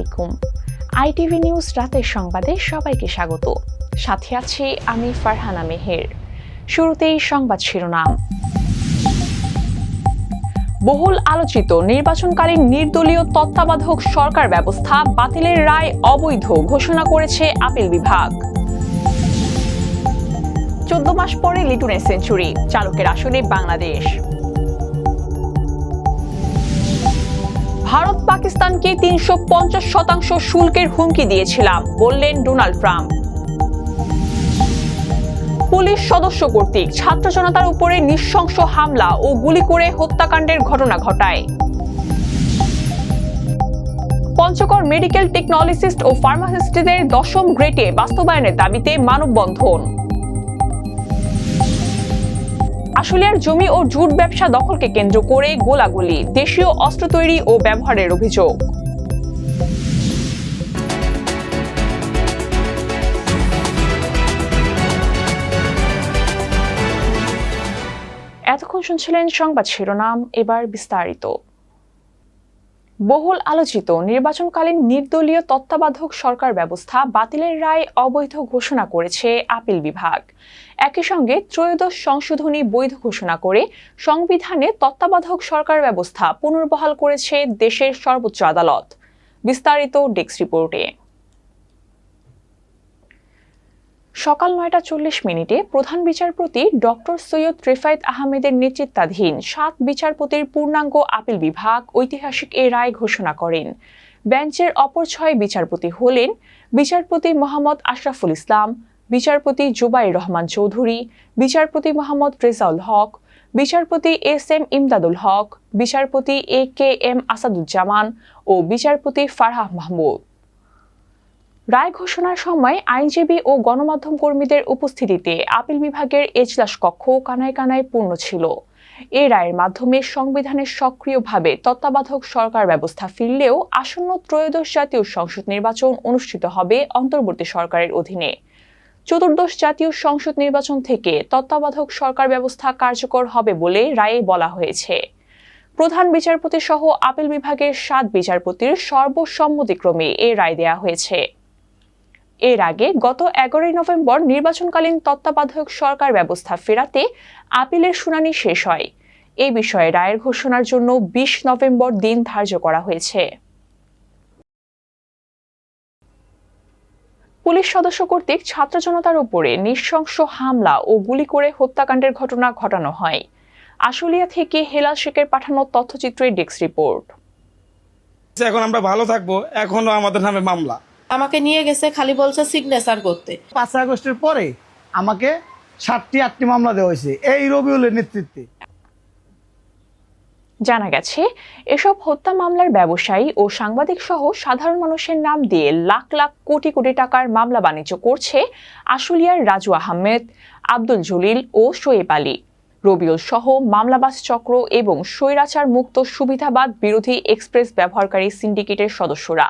আলাইকুম। ITV news রাতের সংবাদে সবাইকে স্বাগত। সাথে আছি আমি ফারহানা মেহের। শুরুতেই সংবাদ শিরোনাম। বহুল আলোচিত নির্বাচনকালীন নির্দলীয় তত্ত্বাবধায়ক সরকার ব্যবস্থা বাতিলের রায় অবৈধ ঘোষণা করেছে আপিল বিভাগ। চোদ্দ মাস পরে লিটনের সেঞ্চুরি, চালকের আসনে বাংলাদেশ। ভারত পাকিস্তানকে তিনশো পঞ্চাশ শতাংশ শুল্কের হুমকি দিয়েছিলাম, বললেন ডোনাল্ড ট্রাম্প। পুলিশ সদস্য কর্তৃক ছাত্র জনতার উপরে নৃশংস হামলা ও গুলি করে হত্যাকাণ্ডের ঘটনা ঘটায়। পঞ্চগড় মেডিকেল টেকনোলজিস্ট ও ফার্মাসিস্টদের দশম গ্রেটে বাস্তবায়নের দাবিতে মানববন্ধন। আশুলিয়ার জমি ও জুট ব্যবসা দখলকে কেন্দ্র করে গোলাগুলি, দেশীয় অস্ত্র তৈরি ও ব্যবহারের অভিযোগ। এতক্ষণ শুনছিলেন সংবাদ শিরোনাম, এবার বিস্তারিত। বহুল আলোচিত নির্বাচনকালীন নির্দলীয় তত্ত্বাবধক সরকার ব্যবস্থা বাতিলের রায় অবৈধ ঘোষণা করেছে আপিল বিভাগ। একই সঙ্গে ত্রয়োদশ সংশোধনী বৈধ ঘোষণা করে সংবিধানে তত্ত্বাবধক সরকার ব্যবস্থা পুনর্বহাল করেছে দেশের সর্বোচ্চ আদালত। বিস্তারিত ডেস্ক রিপোর্টে। সকাল নয়টা চল্লিশ মিনিটে প্রধান বিচারপতি ডক্টর সৈয়দ রেফায়েত আহমেদের নেতৃত্বাধীন সাত বিচারপতির পূর্ণাঙ্গ আপিল বিভাগ ঐতিহাসিক এ রায় ঘোষণা করেন। বেঞ্চের অপর ছয় বিচারপতি হলেন বিচারপতি মোহাম্মদ আশরাফুল ইসলাম, বিচারপতি জুবাইর রহমান চৌধুরী, বিচারপতি মোহাম্মদ রেজাউল হক, বিচারপতি এস এম ইমদাদুল হক, বিচারপতি এ কে এম আসাদুজ্জামান ও বিচারপতি ফারহাহ মাহমুদ। রায় ঘোষণার সময় আইনজীবী ও গণমাধ্যম কর্মীদের উপস্থিতিতে আপিল বিভাগের এজলাস কক্ষ কানায় কানায় পূর্ণ ছিল। এ রায়ের মাধ্যমে সংবিধানের সক্রিয়ভাবে তত্ত্বাবধায়ক সরকার ব্যবস্থা ফিরলেও আসন্ন ত্রয়োদশ জাতীয় সংসদ নির্বাচন অনুষ্ঠিত হবে অন্তর্বর্তী সরকারের অধীনে। চতুর্দশ জাতীয় সংসদ নির্বাচন থেকে তত্ত্বাবধায়ক সরকার ব্যবস্থা কার্যকর হবে বলে রায়ে বলা হয়েছে। প্রধান বিচারপতি সহ আপিল বিভাগের সাত বিচারপতির সর্বসম্মতিক্রমে এ রায় দেয়া হয়েছে। এর আগে গত এগারোই নভেম্বর নির্বাচনকালীন তত্ত্বাবধায়ক সরকার ব্যবস্থা ফেরাতে আপিলের শুনানি শেষ হয়। এ বিষয়ে রায়ের ঘোষণার জন্য বিশ নভেম্বর দিন ধার্য করা হয়েছে। পুলিশ সদস্য কর্তৃক ছাত্র জনতার উপরে নৃশংস হামলা ও গুলি করে হত্যাকাণ্ডের ঘটনা ঘটানো হয়। আশুলিয়া থেকে হেলাল শেখের পাঠানো তথ্যচিত্রের ডেস্ক রিপোর্ট। এখন আমরা ভালো থাকব, এখনও আমাদের নামে মামলা। আমাকে নিয়ে গেছে খালি বলছে সিগনেচার করতে। পাঁচই আগস্টের পরে আমাকে সাতটি আটটি মামলা দেওয়া হয়েছে এই রবিউলের নেতৃত্বে। জানা গেছে এসব হত্যা মামলার ব্যবসায়ী ও সাংবাদিক সহ সাধারণ মানুষের নাম দিয়ে লাখ লাখ কোটি কোটি টাকার মামলা বাণিজ্য করছে আশুলিয়ার রাজু আহমেদ আব্দুল জলিল ও শোয়েব আলী। রবিউল সহ মামলাবাজ চক্র এবং স্বৈরাচার মুক্ত সুবিধাবাদ বিরোধী এক্সপ্রেস ব্যবহারকারী সিন্ডিকেটের সদস্যরা।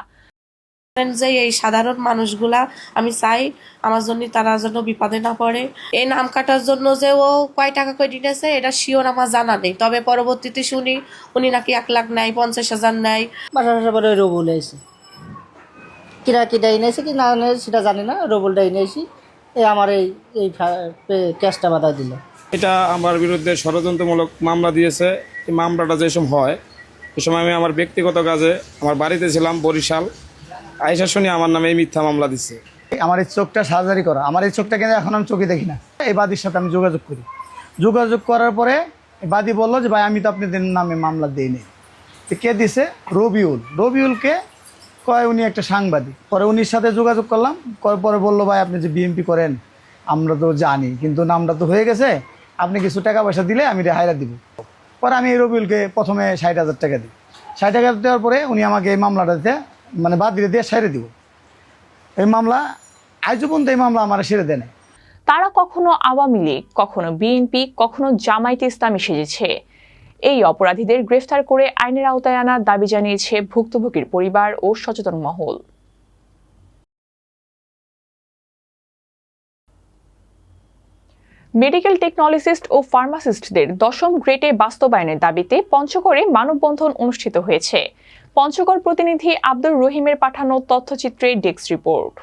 যে এই সাধারণ মানুষগুলা আমি চাই আমার জন্য তারা যেন বিপদে না পড়ে। এই নাম কাটার জন্য যে ও কয় টাকা করে দিতেছে এটা শিওর আমার জানা নেই। তবে পরবর্তীতে শুনি উনি নাকি এক লাখ নেয় পঞ্চাশ হাজার নেয়। বাসার পরে রবুল এসে কিরা কিটা এনেছে কি না সেটা জানি না রবুলটা এনেছি এই আমার এই এই কেসটা বাধা দিল। এটা আমার বিরুদ্ধে ষড়যন্ত্রমূলক মামলা দিয়েছে। এই মামলাটা যেসব হয় এ সময় আমি আমার ব্যক্তিগত কাজে আমার বাড়িতে ছিলাম বরিশাল। আইসা শুনি আমার নামে মিথ্যা মামলা দিচ্ছে আমার এই চোখটা সার্জারি করা। আমার এই চোখটা কিন্তু এখন আমি চোখে দেখি না? এই বাদির সাথে আমি যোগাযোগ করি। যোগাযোগ করার পরে বাদী বলল যে, ভাই, আমি তো আপনাদের নামে মামলা দিইনি কে দিছে? রবিউল। রবিউলকে কয় উনি একটা সাংবাদিক। পরে উনির সাথে যোগাযোগ করলাম। পরে বলল, ভাই, আপনি যে বিএমপি করেন, আমরা তো জানি, কিন্তু নামটা তো হয়ে গেছে। আপনি কিছু টাকা পয়সা দিলে আমি রেহাইরা দিব। পরে আমি এই রবিউলকে প্রথমে ষাট হাজার টাকা দিই। ষাট হাজার দেওয়ার পরে উনি আমাকে এই মামলাটাতে মানে বাদ দিয়ে দিয়ে সেরে দিব। এই মামলা আজও পর্যন্ত এই মামলা আমার সেরে দেয় তারা কখনো আওয়ামী লীগ, কখনো বিএনপি, কখনো জামায়াতে ইসলামী সেজেছে। এই অপরাধীদের গ্রেফতার করে আইনের আওতায় আনার দাবি জানিয়েছে ভুক্তভোগীর পরিবার ও সচেতন মহল। মেডিকেল টেকনোলজিস্ট ও ফার্মাসিস্টদের দশম গ্রেডে বাস্তবায়নের দাবিতে পঞ্চগড়ে মানববন্ধন অনুষ্ঠিত হয়েছে। পঞ্চগড় প্রতিনিধি আব্দুর রহিমের পাঠানো তথ্যচিত্রে ডেস্ক রিপোর্ট।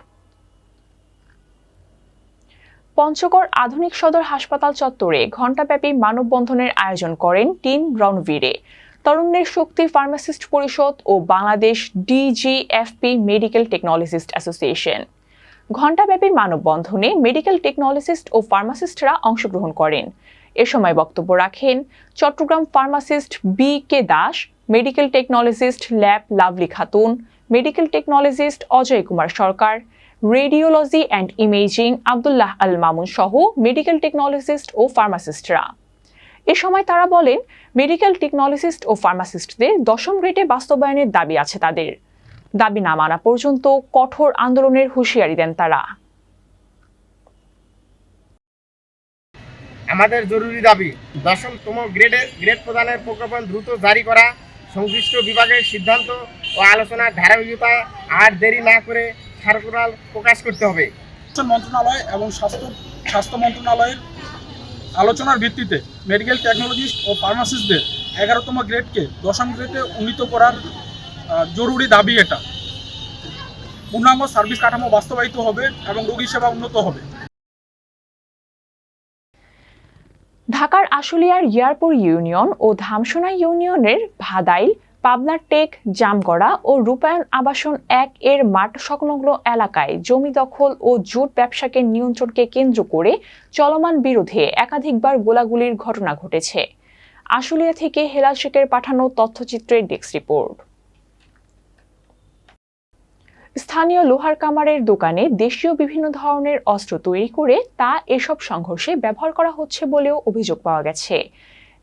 পঞ্চগড় আধুনিক সদর হাসপাতাল চত্বরে ঘণ্টাব্যাপী মানববন্ধনের আয়োজন করেন টিম রণবীরে। তরুণের শক্তি ফার্মাসিস্ট পরিষদ ও Bangladesh DGFP medical technologist association. ঘণ্টাব্যাপী মানববন্ধনে মেডিকেল টেকনোলজিস্ট ও ফার্মাসিস্টরা অংশগ্রহণ করেন। এ সময় বক্তব্য রাখেন Chattogram pharmacist B K Das medical technologist lab Lovely Khatun medical technologist Ajoy Kumar Sarkar radiology and imaging Abdullah Al Mamun সহ মেডিকেল টেকনোলজিস্ট ও ফার্মাসিস্টরা এ সময় তারা বলেন মেডিকেল টেকনোলজিস্ট ও ফার্মাসিস্টদের দশম গ্রেডে বাস্তবায়নের দাবি আছে তাদের। দাবি না মানা পর্যন্ত কঠোর আন্দোলনের হুঁশিয়ারি দেন তারা। আমাদের জরুরি দাবি দশমতম গ্রেডে গ্রেড প্রদানের প্রজ্ঞাপন দ্রুত জারি করা সংশ্লিষ্ট বিভাগের সিদ্ধান্ত ও আলোচনার ধারাবাহিকতা আর দেরি না করে সার্কুলার প্রকাশ করতে হবে। মন্ত্রণালয় এবং স্বাস্থ্য স্বাস্থ্য মন্ত্রণালয়ের আলোচনার ভিত্তিতে মেডিকেল টেকনোলজিস্ট ও ফার্মাসিস্টদের এগারোতম গ্রেডকে দশম গ্রেডে উন্নীত করার জরুরি দাবি এটা। পূর্ণাঙ্গ সার্ভিস কাঠামো বাস্তবায়িত হবে এবং রোগী সেবা উন্নত হবে। ঢাকার আশুলিয়ার ইয়ারপুর ইউনিয়ন ও ধামসোনা ইউনিয়নের ভাদাইল পাবনার টেক, জামগড়া ও রূপায়ণ আবাসন এক এর মাঠ সংলগ্ন এলাকায় জমি দখল ও জুট ব্যবসাকে নিয়ন্ত্রণকে কেন্দ্র করে চলমান বিরোধে একাধিকবার গোলাগুলির ঘটনা ঘটেছে। আশুলিয়া থেকে হেলাল শেখের পাঠানো তথ্যচিত্রের ডেস্ক রিপোর্ট। স্থানীয় লোহার কামারের দোকানে দেশীয় বিভিন্ন ধরনের অস্ত্র তৈরি করে তা এসব সংঘর্ষে ব্যবহার করা হচ্ছে বলেও অভিযোগ পাওয়া গেছে।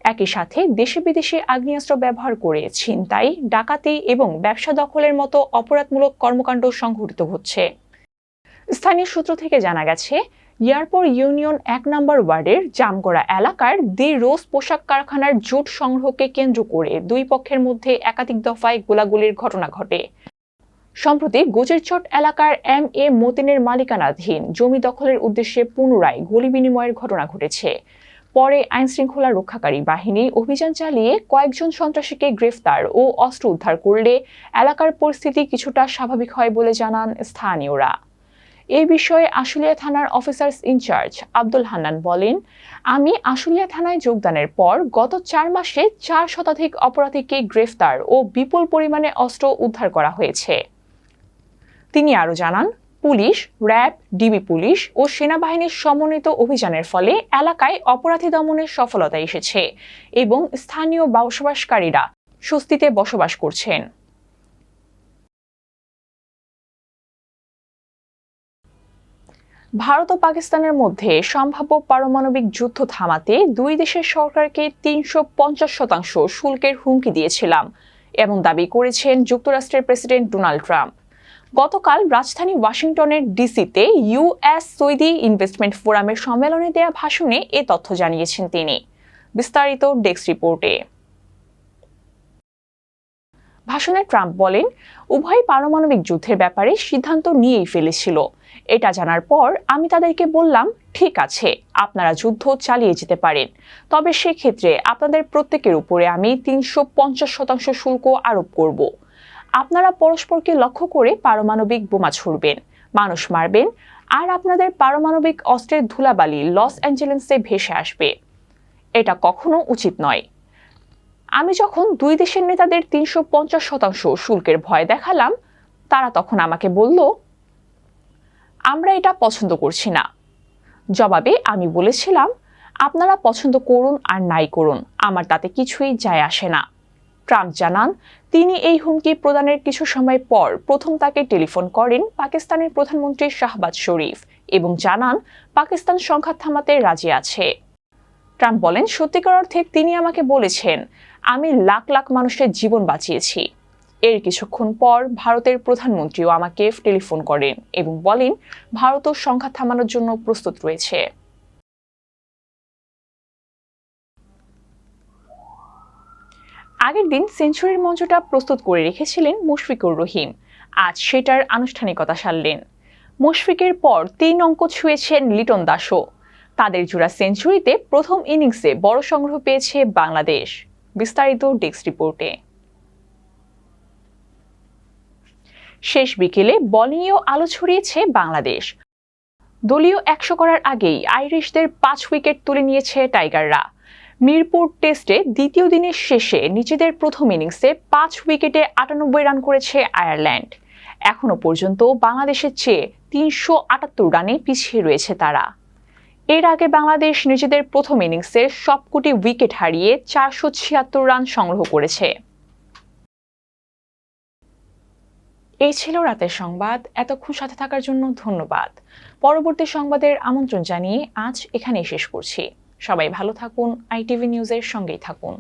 একই সাথে দেশে বিদেশে আগ্নেয়াস্ত্র ব্যবহার করে ছিনতাই, ডাকাতি এবং ব্যবসা দখলের মতো অপরাধমূলক কর্মকাণ্ড সংঘটিত হচ্ছে। স্থানীয় সূত্র থেকে জানা গেছে, ইয়ারপর ইউনিয়ন এক নম্বর ওয়ার্ডের জামগড়া এলাকার দি রোজ পোশাক কারখানার জোট সংগ্রহকে কেন্দ্র করে দুই পক্ষের মধ্যে একাধিক দফায় গোলাগুলির ঘটনা ঘটে। সম্প্রতি গোজেরচট এলাকার এম এ মতিনের মালিকানাধীন জমি দখলের উদ্দেশ্যে পুনরায় গুলি বিনিময়ের ঘটনা ঘটেছে। পরে আইনশৃঙ্খলা রক্ষাকারী বাহিনী অভিযান চালিয়ে কয়েকজন সন্ত্রাসীকে গ্রেফতার ও অস্ত্র উদ্ধার করলে এলাকার পরিস্থিতি কিছুটা স্বাভাবিক হয় বলে জানান স্থানীয়রা। এ বিষয়ে আশুলিয়া থানার অফিসার্স ইনচার্জ আব্দুল হান্নান বলেন, আমি আশুলিয়া থানায় যোগদানের পর গত চার মাসে চার শতাধিক অপরাধীকে গ্রেফতার ও বিপুল পরিমাণে অস্ত্র উদ্ধার করা হয়েছে। তিনি আরও জানান, পুলিশ, র্যাব, ডিবি পুলিশ ও সেনাবাহিনীর সমন্বিত অভিযানের ফলে এলাকায় অপরাধী দমনের সফলতা এসেছে এবং স্থানীয় বসবাসকারীরা স্বস্তিতে বসবাস করছেন। ভারত ও পাকিস্তানের মধ্যে সম্ভাব্য পারমাণবিক যুদ্ধ থামাতে দুই দেশের সরকারকে তিনশো পঞ্চাশ শতাংশ শুল্কের হুমকি দিয়েছিলাম, এমন দাবি করেছেন যুক্তরাষ্ট্রের প্রেসিডেন্ট ডোনাল্ড ট্রাম্প। গতকাল রাজধানী ওয়াশিংটনের ডিসিতে ইউএস সৌদি ইনভেস্টমেন্ট ফোরামের সম্মেলনে দেয়া ভাষণে এ তথ্য জানিয়েছেন তিনি। বিস্তারিত ডেস্ক রিপোর্টে। ভাষণে ট্রাম্প বলেন, উভয় পারমাণবিক যুদ্ধের ব্যাপারে সিদ্ধান্ত নিয়েই ফেলেছিল। এটা জানার পর আমি তাদেরকে বললাম, ঠিক আছে, আপনারা যুদ্ধ চালিয়ে যেতে পারেন। তবে সেক্ষেত্রে আপনাদের প্রত্যেকের উপরে আমি তিনশো পঞ্চাশ শতাংশ শুল্ক আরোপ করব। আপনারা পরস্পরকে লক্ষ্য করে পারমাণবিক বোমা ছুড়বেন। মানুষ মারবেন আর আপনাদের পারমাণবিক অস্ত্রের ধুলাবালি লস অ্যাঞ্জেলেন্সে ভেসে আসবে। এটা কখনো উচিত নয়। আমি যখন দুই দেশের নেতাদের তিনশো পঞ্চাশ শতাংশ শুল্কের ভয় দেখালাম, তারা তখন আমাকে বলল, আমরা এটা পছন্দ করছি না। জবাবে আমি বলেছিলাম, আপনারা পছন্দ করুন আর নাই করুন। আমার তাতে কিছুই যায় আসে না। ট্রাম্প জানান, তিনি এই হুমকি প্রদানের কিছু সময় পর প্রথম তাকে টেলিফোন করেন পাকিস্তানের প্রধানমন্ত্রী শাহবাজ শরীফ এবং জানান, পাকিস্তান সংঘাত থামাতে রাজি আছে। ট্রাম্প বলেন, সত্যিকার অর্থে তিনি আমাকে বলেছেন, আমি লাখ লাখ মানুষের জীবন বাঁচিয়েছি। এর কিছুক্ষণ পর ভারতের প্রধানমন্ত্রীও আমাকে টেলিফোন করেন এবং বলেন, ভারতও সংঘাত থামানোর জন্য প্রস্তুত রয়েছে। আগের দিন সেঞ্চুরির মঞ্চটা প্রস্তুত করে রেখেছিলেন মুশফিকুর রহিম। আজ সেটার আনুষ্ঠানিকতা সারলেন। মুশফিকের পর তিন অঙ্ক ছুঁয়েছেন লিটন দাসও। তাদের জোড়া সেঞ্চুরিতে প্রথম ইনিংসে বড় সংগ্রহ পেয়েছে বাংলাদেশ। বিস্তারিত ডেস্ক রিপোর্টে। শেষ বিকেলে বলিংয়েও আলো ছড়িয়েছে বাংলাদেশ। দলীয় একশো করার আগেই আইরিশদের পাঁচ উইকেট তুলে নিয়েছে টাইগাররা। মিরপুর টেস্টে দ্বিতীয় দিনের শেষে নিজেদের প্রথম ইনিংসে পাঁচ উইকেটে আটানব্বই রান করেছে আয়ারল্যান্ড। এখনও পর্যন্ত বাংলাদেশের চেয়ে তিনশো আটাত্তর রানে পিছিয়ে রয়েছে তারা। এর আগে বাংলাদেশ নিজেদের প্রথম ইনিংসে সবকটি উইকেট হারিয়ে চারশো ছিয়াত্তর রান সংগ্রহ করেছে। এই ছিল রাতের সংবাদ। এতক্ষণ সাথে থাকার জন্য ধন্যবাদ। পরবর্তী সংবাদের আমন্ত্রণ জানিয়ে আজ এখানেই শেষ করছি। সবাই ভালো থাকুন আইটিভি নিউজের সঙ্গেই থাকুন।